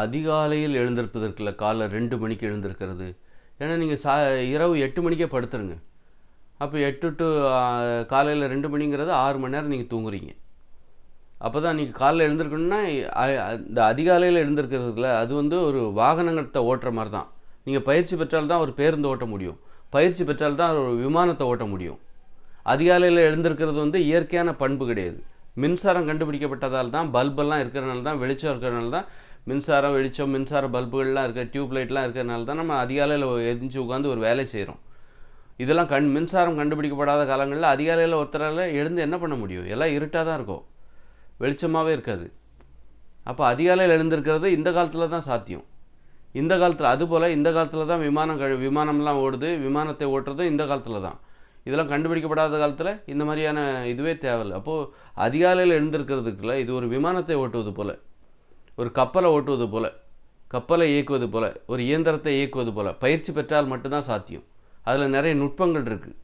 அதிகாலையில் எழுந்திருப்பதற்குள்ள காலைல ரெண்டு மணிக்கு எழுந்திருக்கிறது. ஏன்னா நீங்கள் சா இரவு எட்டு மணிக்கே படுத்துருங்க. அப்போ எட்டு டு காலையில் ரெண்டு மணிங்கிறது ஆறு மணி நேரம் நீங்கள் தூங்குறீங்க. அப்போ தான் நீங்கள் காலைல எழுந்திருக்கணும்னா இந்த அதிகாலையில் எழுந்திருக்கிறதுல அது வந்து ஒரு வாகனங்கத்தை ஓட்டுற மாதிரி தான் நீங்கள் பயிற்சி பெற்றால்தான் ஒரு பேருந்து ஓட்ட முடியும். பயிற்சி பெற்றால்தான் ஒரு விமானத்தை ஓட்ட முடியும். அதிகாலையில் எழுந்திருக்கிறது வந்து இயற்கையான பண்பு கிடையாது. மின்சாரம் கண்டுபிடிக்கப்பட்டதால் தான் பல்பெல்லாம் இருக்கிறனால தான் வெளிச்சம் இருக்கிறனால தான் மின்சாரம் வெளிச்சம் மின்சார பல்புகள்லாம் இருக்க டியூப் லைட்லாம் தான் நம்ம அதிகாலையில் எரிஞ்சு உட்காந்து ஒரு வேலை செய்கிறோம் இதெல்லாம் கண் மின்சாரம் கண்டுபிடிக்கப்படாத காலங்களில் அதிகாலையில் ஒருத்தரால் எழுந்து என்ன பண்ண முடியும்? எல்லாம் இருட்டாக தான் இருக்கும். வெளிச்சமாகவே இருக்காது. அப்போ அதிகாலையில் எழுந்திருக்கிறது இந்த காலத்தில் தான் சாத்தியம். இந்த காலத்தில் அதுபோல் இந்த காலத்தில் தான் விமானம் கழு விமானம்லாம் ஓடுது விமானத்தை ஓட்டுறதும் இந்த காலத்தில் தான். இதெல்லாம் கண்டுபிடிக்கப்படாத காலத்தில் இந்த மாதிரியான இதுவே தேவையில்லை. அப்போது அதிகாலையில் எழுந்திருக்கிறதுக்குள்ள இது ஒரு விமானத்தை ஓட்டுவது போல். ஒரு கப்பலை ஓட்டுவது போல் கப்பலை இயக்குவது போல் ஒரு இயந்திரத்தை இயக்குவது போல் பயிற்சி பெற்றால் மட்டும்தான் சாத்தியம். அதில் நிறைய நுட்பங்கள் இருக்குது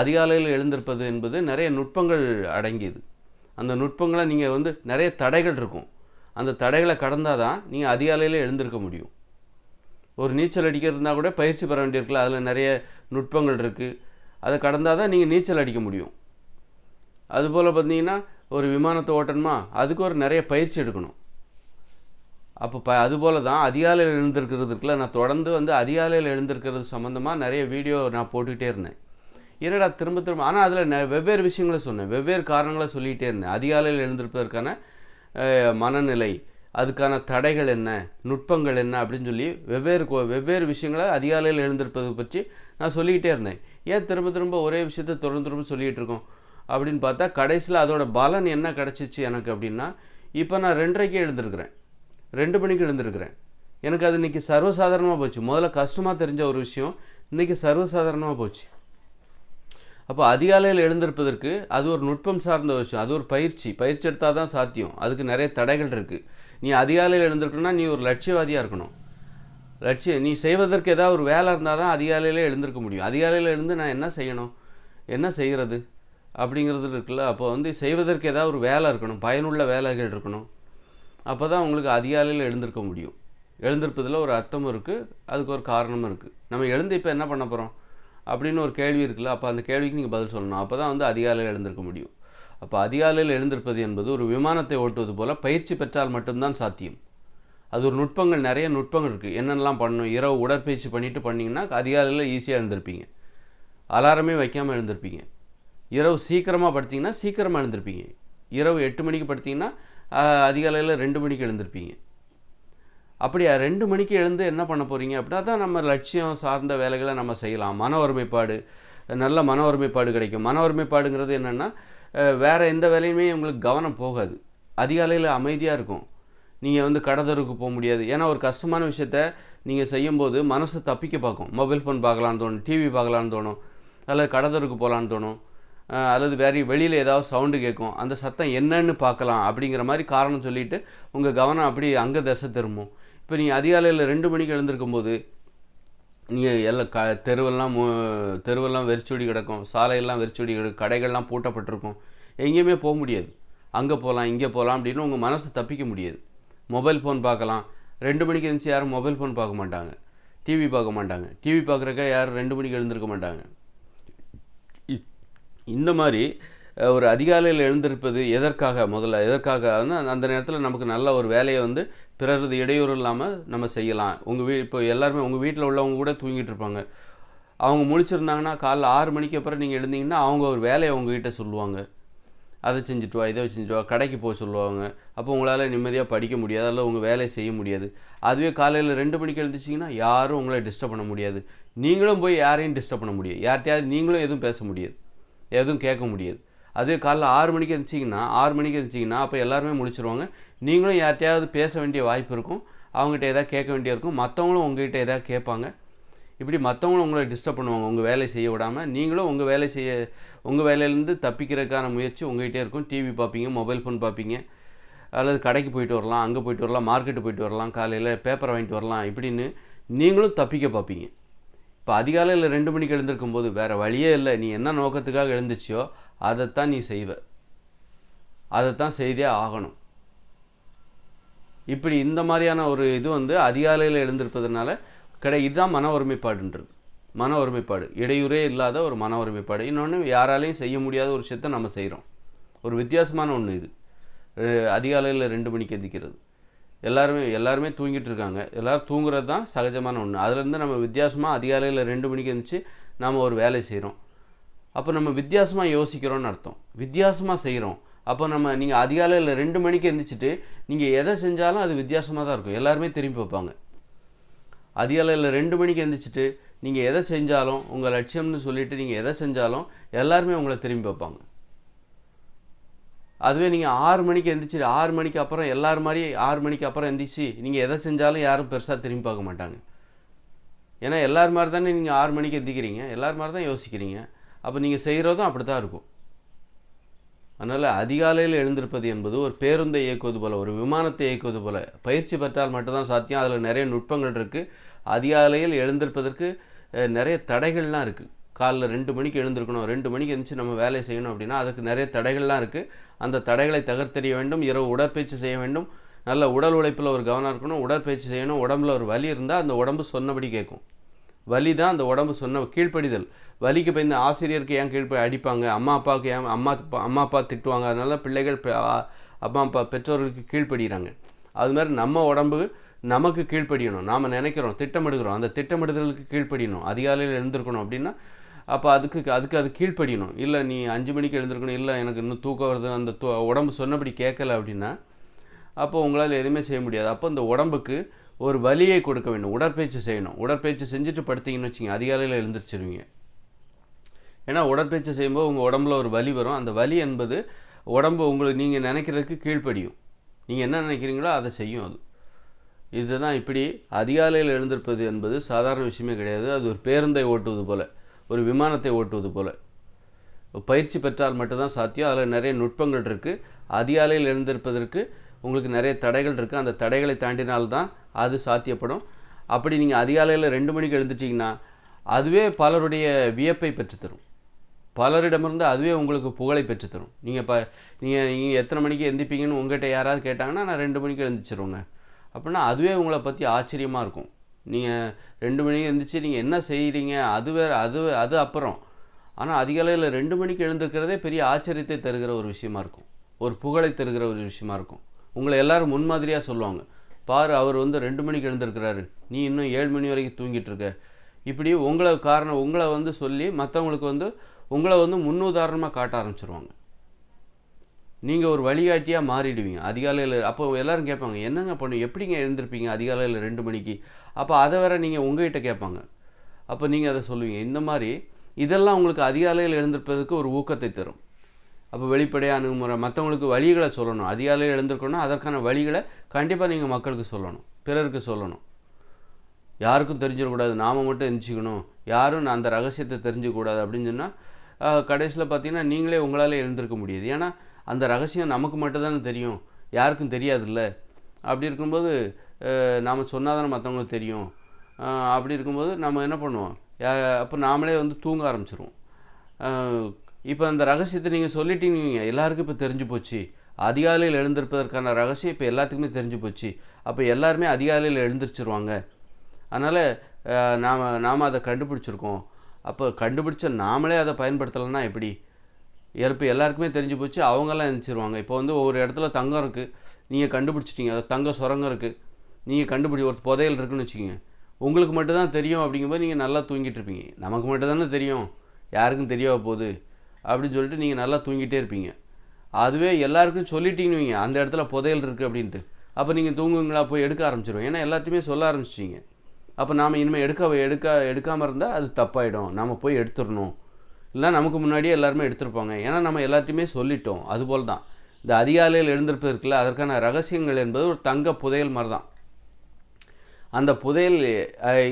அதிகாலையில் எழுந்திருப்பது என்பது நிறைய நுட்பங்கள் அடங்கியது. அந்த நுட்பங்களை நீங்கள் வந்து நிறைய தடைகள் இருக்கும். அந்த தடைகளை கடந்தால் தான் நீங்கள் அதிகாலையில் எழுந்திருக்க முடியும். ஒரு நீச்சல் அடிக்கிறதுனா கூட பயிற்சி பெற வேண்டியிருக்குல்ல அதில் நிறைய நுட்பங்கள் இருக்குது அதை கடந்தால் தான் நீங்கள் நீச்சல் அடிக்க முடியும். அதுபோல் பார்த்தீங்கன்னா ஒரு விமானத்தை ஓட்டணுமா? அதுக்கு ஒரு நிறைய பயிற்சி எடுக்கணும். அப்போ ப அதுபோல் தான் அதிகாலையில் எழுந்திருக்கிறது இருக்குல்ல நான் தொடர்ந்து வந்து அதிகாலையில் எழுந்திருக்கிறது சம்மந்தமாக நிறைய வீடியோ நான் போட்டுக்கிட்டே இருந்தேன். என்னடா திரும்ப திரும்ப ஆனால் அதில் நெ வெவ்வேறு விஷயங்களை சொன்னேன். வெவ்வேறு காரணங்களை சொல்லிகிட்டே இருந்தேன். அதிகாலையில் எழுந்திருப்பதற்கான மனநிலை அதுக்கான தடைகள் என்ன நுட்பங்கள் என்ன அப்படின்னு சொல்லி வெவ்வேறு கோ- வெவ்வேறு விஷயங்களை அதிகாலையில் எழுந்திருப்பதை பற்றி நான் சொல்லிக்கிட்டே இருந்தேன். ஏன் திரும்ப திரும்ப ஒரே விஷயத்தை தொடர்ந்து திரும்ப சொல்லிகிட்டு இருக்கோம்? அப்படின்னு பார்த்தா கடைசியில் அதோட பலன் என்ன கிடச்சிச்சு எனக்கு அப்படின்னா இப்போ நான் ரெண்டரைக்கே எழுந்திருக்கிறேன். ரெண்டு மணிக்கு எழுந்திருக்கிறேன். எனக்கு அது இன்றைக்கி சர்வசாதாரணமாக போச்சு. முதல்ல கஷ்டமாக தெரிஞ்ச ஒரு விஷயம் இன்னைக்கு சர்வசாதாரணமாக போச்சு. அப்போ அதிகாலையில் எழுந்திருப்பதற்கு அது ஒரு நுட்பம் சார்ந்த விஷயம். அது ஒரு பயிற்சி. பயிற்சி எடுத்தால் தான் சாத்தியம். அதுக்கு நிறைய தடைகள் இருக்குது நீ அதிகாலையில் எழுந்திருக்கணும்னா நீ ஒரு லட்சியவாதியாக இருக்கணும். லட்சியம் நீ செய்வதற்கு ஏதாவது ஒரு வேலை இருந்தால் தான் அதிகாலையிலே எழுந்திருக்க முடியும். அதிகாலையில் எழுந்து நான் என்ன செய்யணும்? என்ன செய்கிறது அப்படிங்கிறது இருக்குல்ல. அப்போ வந்து செய்வதற்கு ஏதாவது ஒரு வேலை இருக்கணும். பயனுள்ள வேலைகள் இருக்கணும். அப்போ தான் உங்களுக்கு அதிகாலையில் எழுந்திருக்க முடியும். எழுந்திருப்பதில் ஒரு அர்த்தமும் இருக்குது அதுக்கு ஒரு காரணமும் இருக்குது நம்ம எழுந்து இப்போ என்ன பண்ண போகிறோம் அப்படின்னு ஒரு கேள்வி இருக்குல்ல அப்போ அந்த கேள்விக்கு நீங்கள் பதில் சொல்லணும். அப்போ தான் வந்து அதிகாலையில் எழுந்திருக்க முடியும். அப்போ அதிகாலையில் எழுந்திருப்பது என்பது ஒரு விமானத்தை ஓட்டுவது போல் பயிற்சி பெற்றால் மட்டும்தான் சாத்தியம். அது ஒரு நுட்பங்கள் நிறைய நுட்பங்கள் இருக்குது என்னென்னலாம் பண்ணணும்? இரவு உடற்பயிற்சி பண்ணிவிட்டு பண்ணிங்கன்னா அதிகாலையில் ஈஸியாக எழுந்திருப்பீங்க. அலாரமே வைக்காமல் எழுந்திருப்பீங்க. இரவு சீக்கிரமாக படுத்திங்கன்னா சீக்கிரமாக எழுந்திருப்பீங்க. இரவு எட்டு மணிக்கு படுத்திங்கன்னா அதிகாலையில் ரெண்டு மணிக்கு எழுந்திருப்பீங்க. அப்படியா ரெண்டு மணிக்கு எழுந்து என்ன பண்ண போகிறீங்க அப்படின்னா தான் நம்ம லட்சியம் சார்ந்த வேலைகளை நம்ம செய்யலாம். மன ஒருமைப்பாடு நல்ல மன ஒருமைப்பாடு கிடைக்கும். மன ஒருமைப்பாடுங்கிறது என்னென்னா வேறு எந்த வேலையுமே உங்களுக்கு கவனம் போகாது. அதிகாலையில் அமைதியாக இருக்கும். நீங்கள் வந்து கடதருக்கு போக முடியாது. ஏன்னா ஒரு கஷ்டமான விஷயத்த நீங்கள் செய்யும்போது மனசு தப்பிக்க பார்க்கும். மொபைல் ஃபோன் பார்க்கலான்னு தோணும் டிவி பார்க்கலான்னு தோணும் அல்லது கடதருக்கு போகலான்னு தோணும். அல்லது வேறு வெளியில் ஏதாவது சவுண்டு கேட்கும் அந்த சத்தம் என்னன்னு பார்க்கலாம் அப்படிங்கிற மாதிரி காரணம் சொல்லிட்டு உங்கள் கவனம் அப்படி அங்கே திசை திரும்பும். இப்போ நீங்கள் அதிகாலையில் ரெண்டு மணிக்கு எழுந்திருக்கும் போது நீங்கள் எல்லாம் க தெருவெல்லாம் மு தெருவெல்லாம் வெறிச்சொடி கிடக்கும். சாலையெல்லாம் வெறிச்சொடி கிடக்கும் கடைகள்லாம் பூட்டப்பட்டிருக்கும். எங்கேயுமே போக முடியாது. அங்கே போகலாம் இங்கே போகலாம் அப்படின்னு உங்கள் மனசு தப்பிக்க முடியாது. மொபைல் ஃபோன் பார்க்கலாம். ரெண்டு மணிக்கு இருந்துச்சு யாரும் மொபைல் ஃபோன் பார்க்க மாட்டாங்க. டிவி பார்க்க மாட்டாங்க. டிவி பார்க்குறக்க யாரும் ரெண்டு மணிக்கு எழுந்திருக்க மாட்டாங்க. இந்த மாதிரி ஒரு அதிகாலையில் எழுந்திருப்பது எதற்காக முதல்ல எதற்காக அந்த- நேரத்தில் நமக்கு நல்ல ஒரு வேலையை வந்து பிறரது இடையூறு இல்லாமல் நம்ம செய்யலாம். உங்கள் வீ இப்போ எல்லாருமே உங்கள் வீட்டில் உள்ளவங்க கூட தூங்கிட்டு இருப்பாங்க. அவங்க முடிச்சிருந்தாங்கன்னா காலைல ஆறு மணிக்கு அப்புறம் நீங்கள் எழுந்தீங்கன்னா அவங்க ஒரு வேலையை உங்ககிட்ட சொல்லுவாங்க. அதை செஞ்சுட்டு வா இதை செஞ்சுட்டு வா கடைக்கு போக சொல்லுவாங்க. அப்போ உங்களால் நிம்மதியாக படிக்க முடியாது அல்ல உங்கள் வேலையை செய்ய முடியாது. அதுவே காலையில் ரெண்டு மணிக்கு எழுந்துச்சிங்கன்னா யாரும் உங்களை டிஸ்டர்ப் பண்ண முடியாது. நீங்களும் போய் யாரையும் டிஸ்டர்ப் பண்ண முடியாது. யார்கிட்டயாவது நீங்களும் எதுவும் பேச முடியாது. எதுவும் கேட்க முடியாது. அதே காலைல ஆறு மணிக்கு எழுந்திச்சிங்கன்னா ஆறு மணிக்கு இருந்துச்சிங்கன்னா அப்போ எல்லாருமே முடிச்சிருவாங்க நீங்களும் யார்கிட்டயாவது பேச வேண்டிய வாய்ப்பு இருக்கும். அவங்ககிட்ட எதாவது கேட்க வேண்டிய இருக்கும். மற்றவங்களும் உங்ககிட்ட எதாவது கேட்பாங்க. இப்படி மற்றவங்களும் உங்களை டிஸ்டர்ப் பண்ணுவாங்க. உங்கள் வேலையை செய்ய விடாமல் நீங்களும் உங்கள் வேலை செய்ய உங்கள் வேலையிலேருந்து தப்பிக்கிறதுக்கான முயற்சி உங்கள்கிட்டே இருக்கும். டிவி பார்ப்பீங்க மொபைல் ஃபோன் பார்ப்பீங்க. அல்லது கடைக்கு போயிட்டு வரலாம் அங்கே போயிட்டு வரலாம் மார்க்கெட்டு போயிட்டு வரலாம் காலையில் பேப்பரை வாங்கிட்டு வரலாம் இப்படின்னு நீங்களும் தப்பிக்க பார்ப்பீங்க. இப்போ அதிகாலையில் ரெண்டு மணிக்கு எழுந்திருக்கும் போது வேறு வழியே இல்லை. நீ என்ன நோக்கத்துக்காக எழுந்துச்சியோ அதைத்தான் நீ செய்வ. அதைத்தான் செய்தே ஆகணும். இப்படி இந்த மாதிரியான ஒரு இது வந்து அதிகாலையில் எழுந்திருப்பதனால கிடை இதுதான் மன ஒருமைப்பாடுன்றது. மன ஒருமைப்பாடு. இடையூறே இல்லாத ஒரு மன ஒருமைப்பாடு. இன்னொன்று யாராலையும் செய்ய முடியாத ஒரு விஷயத்தை நம்ம செய்கிறோம் ஒரு வித்தியாசமான ஒன்று இது. அதிகாலையில் ரெண்டு மணிக்கு எந்திக்கிறது. எல்லாருமே எல்லாருமே தூங்கிட்டு இருக்காங்க. எல்லோரும் தூங்குறது தான் சகஜமான ஒன்று அதுலேருந்து நம்ம வித்தியாசமாக அதிகாலையில் ரெண்டு மணிக்கு இருந்துச்சு நாம் ஒரு வேலை செய்கிறோம் அப்போ நம்ம வித்தியாசமாக யோசிக்கிறோன்னு அர்த்தம். வித்தியாசமாக செய்கிறோம் அப்போ நம்ம நீங்கள் அதிகாலையில் ரெண்டு மணிக்கு எழுந்திரிச்சிட்டு நீங்கள் எதை செஞ்சாலும் அது வித்தியாசமாக தான் இருக்கும். எல்லாருமே திரும்பி பார்ப்பாங்க அதிகாலையில் ரெண்டு மணிக்கு எழுந்திரிச்சிட்டு நீங்கள் எதை செஞ்சாலும் உங்கள் லட்சியம்னு சொல்லிவிட்டு நீங்கள் எதை செஞ்சாலும் எல்லாருமே உங்களை திரும்பி பார்ப்பாங்க அதுவே நீங்கள் ஆறு மணிக்கு எந்திரிச்சு ஆறு மணிக்கு அப்புறம் எல்லார் மாதிரி ஆறு மணிக்கு அப்புறம் எந்திரிச்சு நீங்கள் எதை செஞ்சாலும் யாரும் பெருசாக திரும்பி பார்க்க மாட்டாங்க. ஏன்னா எல்லார் மாதிரி தானே நீங்கள் ஆறு மணிக்கு எந்திக்கிறீங்க. எல்லார் மாதிரி தான் யோசிக்கிறீங்க. அப்போ நீங்கள் செய்கிறதும் அப்படி தான் இருக்கும். அதனால் அதிகாலையில் எழுந்திருப்பது என்பது ஒரு பேருந்தை இயக்குவது போல ஒரு விமானத்தை இயக்குவது போல் பயிற்சி பெற்றால் மட்டும்தான் சாத்தியம். அதில் நிறைய நுட்பங்கள் இருக்குது அதிகாலையில் எழுந்திருப்பதற்கு நிறைய தடைகள்லாம் இருக்குது காலைல ரெண்டு மணிக்கு எழுந்திருக்கணும் ரெண்டு மணிக்கு எழுந்துச்சு நம்ம வேலையை செய்யணும் அப்படின்னா அதுக்கு நிறைய தடைகள்லாம் இருக்குது அந்த தடைகளை தகர்த்தெறிய வேண்டும் இரவு உடற்பயிற்சி செய்ய வேண்டும். நல்ல உடல் உழைப்பில் ஒரு கவனம் இருக்கணும் உடற்பயிற்சி செய்யணும். உடம்புல ஒரு வலி இருந்தால் அந்த உடம்பு சொன்னபடி கேட்கும். வலி தான் அந்த உடம்பு சொன்ன கீழ்ப்படிதல். வலிக்கு போய் இந்த ஆசிரியருக்கு ஏன் கீழ்ப்ப அடிப்பாங்க? அம்மா அப்பாவுக்கு ஏன் அம்மா அப்பா- அம்மா அப்பா திட்டுவாங்க. அதனால பிள்ளைகள் அம்மா அப்பா பெற்றோர்களுக்கு கீழ்ப்படுகிறாங்க அது மாதிரி நம்ம உடம்பு நமக்கு கீழ்ப்படியணும். நாம் நினைக்கிறோம் திட்டமிடுகிறோம். அந்த திட்டமிடுதலுக்கு கீழ்ப்படியணும். அதிகாலையில் எழுந்திருக்கணும் அப்படின்னா அப்போ அதுக்கு அதுக்கு அது கீழ்ப்படியணும். இல்லை நீ அஞ்சு மணிக்கு எழுந்திருக்கணும். இல்லை எனக்கு இன்னும் தூக்கம் வருது. அந்த தூ உடம்பு சொன்னபடி கேட்கல அப்படின்னா அப்போ உங்களால் எதுவுமே செய்ய முடியாது. அப்போ இந்த உடம்புக்கு ஒரு வலியை கொடுக்க வேண்டும். உடற்பயிற்சி செய்யணும். உடற்பயிற்சி செஞ்சுட்டு படுத்திங்கன்னு வச்சுங்க அதிகாலையில் எழுந்திரிச்சிருவீங்க. ஏன்னா உடற்பயிற்சி செய்யும்போது உங்கள் உடம்புல ஒரு வலி வரும். அந்த வலி என்பது உடம்பு உங்களுக்கு நீங்கள் நினைக்கிறதுக்கு கீழ்ப்படியும். நீங்கள் என்ன நினைக்கிறீங்களோ அதை செய்யும் அது. இதுதான் இப்படி அதிகாலையில் எழுந்திருப்பது என்பது சாதாரண விஷயமே கிடையாது. அது ஒரு பேருந்தை ஓட்டுவது போல். ஒரு விமானத்தை ஓட்டுவது போல். பயிற்சி பெற்றால் மட்டும்தான் சாத்தியம். அதில் நிறைய நுட்பங்கள் இருக்குது அதிகாலையில் எழுந்திருப்பதற்கு உங்களுக்கு நிறைய தடைகள் இருக்குது அந்த தடைகளை தாண்டினால்தான் அது சாத்தியப்படும். அப்படி நீங்கள் அதிகாலையில் ரெண்டு மணிக்கு எழுந்துட்டிங்கன்னா அதுவே பலருடைய வியப்பை பெற்றுத்தரும். பலரிடமிருந்து அதுவே உங்களுக்கு புகழை பெற்றுத்தரும். நீங்கள் இப்போ நீங்கள் நீங்கள் எத்தனை மணிக்கு எந்திப்பீங்கன்னு உங்கள்கிட்ட யாராவது கேட்டாங்கன்னா நான் ரெண்டு மணிக்கு எழுந்திரிச்சிருவேங்க. அப்படின்னா அதுவே உங்களை பற்றி ஆச்சரியமாக இருக்கும். நீங்கள் ரெண்டு மணிக்கு எழுந்திரிச்சு நீங்கள் என்ன செய்கிறீங்க அது வேறு அது அது அப்புறம். ஆனால் அதிகாலையில் ரெண்டு மணிக்கு எழுந்திருக்கிறதே பெரிய ஆச்சரியத்தை தருகிற ஒரு விஷயமா இருக்கும். ஒரு புகழை தருகிற ஒரு விஷயமா இருக்கும். உங்களை எல்லோரும் முன்மாதிரியாக சொல்லுவாங்க. பாரு அவர் வந்து ரெண்டு மணிக்கு எழுந்திருக்கிறாரு. நீ இன்னும் ஏழு மணி வரைக்கும் தூங்கிட்டு இருக்க. இப்படி உங்களை காரணம் உங்களை வந்து சொல்லி மற்றவங்களுக்கு வந்து உங்களை வந்து முன்னுதாரணமாக காட்ட ஆரம்பிச்சிருவாங்க. நீங்கள் ஒரு வழிகாட்டியாக மாறிடுவீங்க. அதிகாலையில் அப்போ எல்லோரும் கேட்பாங்க என்னங்க பண்ணு எப்படிங்க எழுந்திருப்பீங்க அதிகாலையில் ரெண்டு மணிக்கு? அப்போ அதை வேற நீங்கள் உங்ககிட்ட கேட்பாங்க. அப்போ நீங்கள் அதை சொல்லுவீங்க. இந்த மாதிரி இதெல்லாம் உங்களுக்கு அதிகாலையில் எழுந்திருப்பதற்கு ஒரு ஊக்கத்தை தரும். அப்போ வெளிப்படையாக அணுகுமுறை மற்றவங்களுக்கு வழிகளை சொல்லணும். அதிகாலையில் எழுந்திருக்கணும் அதற்கான வழிகளை கண்டிப்பாக நீங்கள் மக்களுக்கு சொல்லணும். பிறருக்கு சொல்லணும். யாருக்கும் தெரிஞ்சிடக்கூடாது. நாம மட்டும் எந்திரிச்சிக்கணும். யாரும் அந்த ரகசியத்தை தெரிஞ்சுக்கூடாது அப்படின்னு சொன்னால் கடைசியில் பார்த்தீங்கன்னா நீங்களே உங்களால் எழுந்திருக்க முடியாது. ஏன்னா அந்த ரகசியம் நமக்கு மட்டும்தானே தெரியும். யாருக்கும் தெரியாதுல்ல. அப்படி இருக்கும்போது நாம் சொன்னால் தானே மற்றவங்களுக்கு தெரியும் அப்படி இருக்கும்போது நம்ம என்ன பண்ணுவோம்? அப்போ நாமளே வந்து தூங்க ஆரம்பிச்சிருவோம். இப்போ அந்த ரகசியத்தை நீங்கள் சொல்லிட்டீங்க. எல்லாருக்கும் இப்போ தெரிஞ்சு போச்சு. அதிகாலையில் எழுந்திருப்பதற்கான ரகசியம் இப்போ எல்லாத்துக்குமே தெரிஞ்சு போச்சு. அப்போ எல்லாருமே அதிகாலையில் எழுந்திரிச்சிருவாங்க. அதனால் நாம் நாம் அதை கண்டுபிடிச்சிருக்கோம். அப்போ கண்டுபிடிச்ச நாமளே அதை பயன்படுத்தலைன்னா எப்படி? இப்போ எல்லாருக்குமே தெரிஞ்சு போச்சு அவங்கெல்லாம் நினச்சிருவாங்க இப்போ வந்து ஒவ்வொரு இடத்துல தங்கம் இருக்குது நீங்கள் கண்டுபிடிச்சிட்டிங்க. அது தங்க சுரங்கம் இருக்குது நீங்கள் கண்டுபிடி ஒரு புதையல் இருக்குதுன்னு வச்சுக்கோங்க. உங்களுக்கு மட்டும்தான் தெரியும் அப்படிங்கும்போது நீங்கள் நல்லா தூங்கிட்டு இருப்பீங்க. நமக்கு மட்டும் தானே தெரியும் யாருக்கும் தெரியாத போகுது அப்படின்னு சொல்லிட்டு நீங்கள் நல்லா தூங்கிட்டே இருப்பீங்க. அதுவே எல்லாருக்கும் சொல்லிட்டீங்கன்னு வைங்க அந்த இடத்துல புதையல் இருக்குது அப்படின்ட்டு. அப்போ நீங்கள் தூங்குங்களா போய் எடுக்க ஆரம்பிச்சிடுவோம் ஏன்னா எல்லாத்தையுமே சொல்ல ஆரம்பிச்சிட்டிங்க. அப்போ நாம் இனிமேல் எடுக்க எடுக்க எடுக்காமல் இருந்தால் அது தப்பாயிடும். நாம் போய் எடுத்துடணும். இல்லை நமக்கு முன்னாடியே எல்லாருமே எடுத்திருப்பாங்க. ஏன்னா நம்ம எல்லாத்தையுமே சொல்லிட்டோம். அதுபோல் தான் இந்த அதிகாலையில் எழுந்திருப்பது இருக்குல்ல அதற்கான ரகசியங்கள் என்பது ஒரு தங்க புதையல் மாதிரி தான் அந்த புதையல்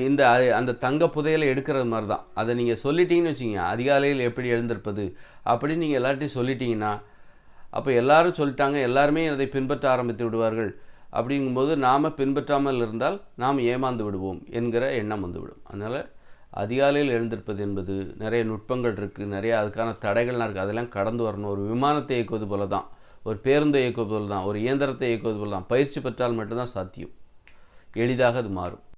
இந்த அந்த தங்க புதையலை எடுக்கிறது மாதிரி தான் அதை நீங்கள் சொல்லிட்டீங்கன்னு வச்சுங்க அதிகாலையில் எப்படி எழுந்திருப்பது அப்படின்னு நீங்கள் எல்லார்ட்டையும் சொல்லிட்டீங்கன்னா அப்போ எல்லாரும் சொல்லிட்டாங்க எல்லாருமே அதை பின்பற்ற ஆரம்பித்து விடுவார்கள். அப்படிங்கும்போது நாம் பின்பற்றாமல் இருந்தால் நாம் ஏமாந்து விடுவோம் என்கிற எண்ணம் வந்துவிடும். அதனால் அதிகாலையில் எழுந்திருப்பது என்பது நிறைய நுட்பங்கள் இருக்குது நிறைய அதுக்கான தடைகள்லாம் இருக்குது அதெல்லாம் கடந்து வரணும். ஒரு விமானத்தை இயக்குவது போல தான் ஒரு பேருந்தை இயக்குவது போல் தான் ஒரு இயந்திரத்தை இயக்குவது போல தான் பயிற்சி பெற்றால் மட்டும்தான் சாத்தியம். எளிதாக அது மாறும்.